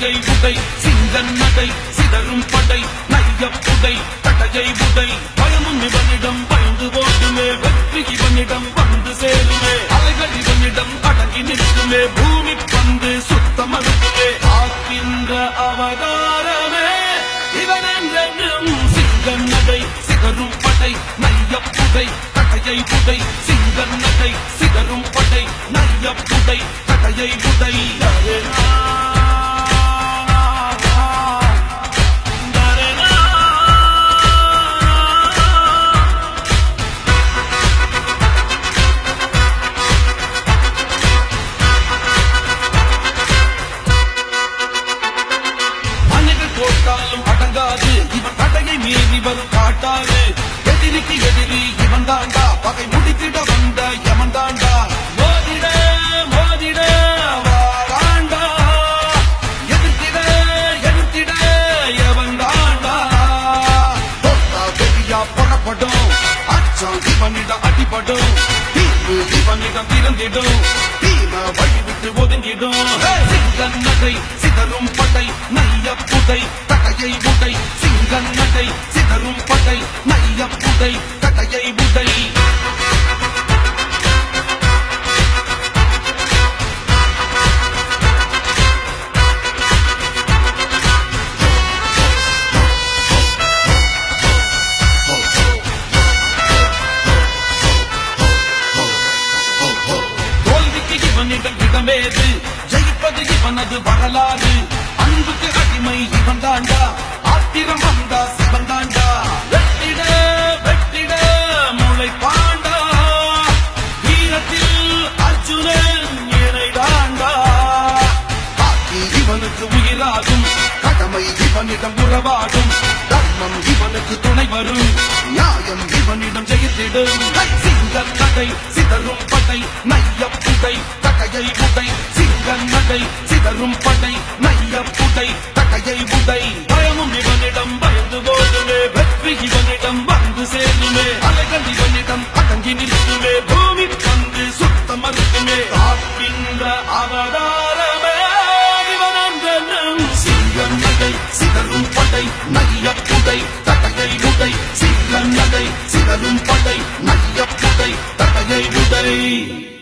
சிதறும் உதை சிந்தன் நடை சிதறும் படை நைய புதை கட்டையை உதை. பயமும் இவனிடம் பயந்து ஓடுமே வெற்றி இவனிடம் வந்து சேருமே. அலைகள் இவனிடம் அடங்கி நிற்குமே பூமி பந்து சுத்தம் அறுக்குமே. காக்கின்ற அவதாரமே இவனென்றும் என்றென்றும் சிங்கன் நடை சிதறும் படை நைய புதை கட்டையை உதை. சிங்கன் நடை சிதறும் படை நைய புதை உடை உதை. கண்டாலும் அடங்காது. இவன் தடையை மீறி வரும் காட்டாது எதிரிக்கு எதிரி இவன் தாண்டா பகை முடித்திட வந்த எவன் தாண்டா மோதிட மோதிட வாராண்டா. எதிர்த்திட எதிர்த்திட எவன் தாண்டா தொட்டா வெடியா புறப்படும் அச்சம் இவனிடம் அடிபடும். தீர்வு இவனிடம் திறந்திடும். தீம வழி விட்டு ஒதுங்கிடும். சிங்கன் நகை சிதறும் படை நைய தகையை இவனது வரலாறு. அன்புக்கு அடிமை இவன் தாண்டா இவனிடம் உறவாடும். தர்மம் இவனுக்கு துணை வரும். நியாயம் இவனிடம் ஜெயித்திடும். சிங்க நடை சிதறும் படை நைய புடை தகையை உடை சிங்க நடை சிதறும் படை நைய புடை தகையை உடை பயமும் இவனிடம் பயந்து போதுமே. வெற்றி இவனிடம் வந்து சேருமே. அலைகள் இவனிடம் அடங்கி நிற்குமே. பூமி வந்து சுத்தம் மறுக்குமே காக்கின்ற சிதறும் படை நைய புடை தகையை உடை சிங்கம் நகை சிதறும் படை நைய புடை தகையை உடை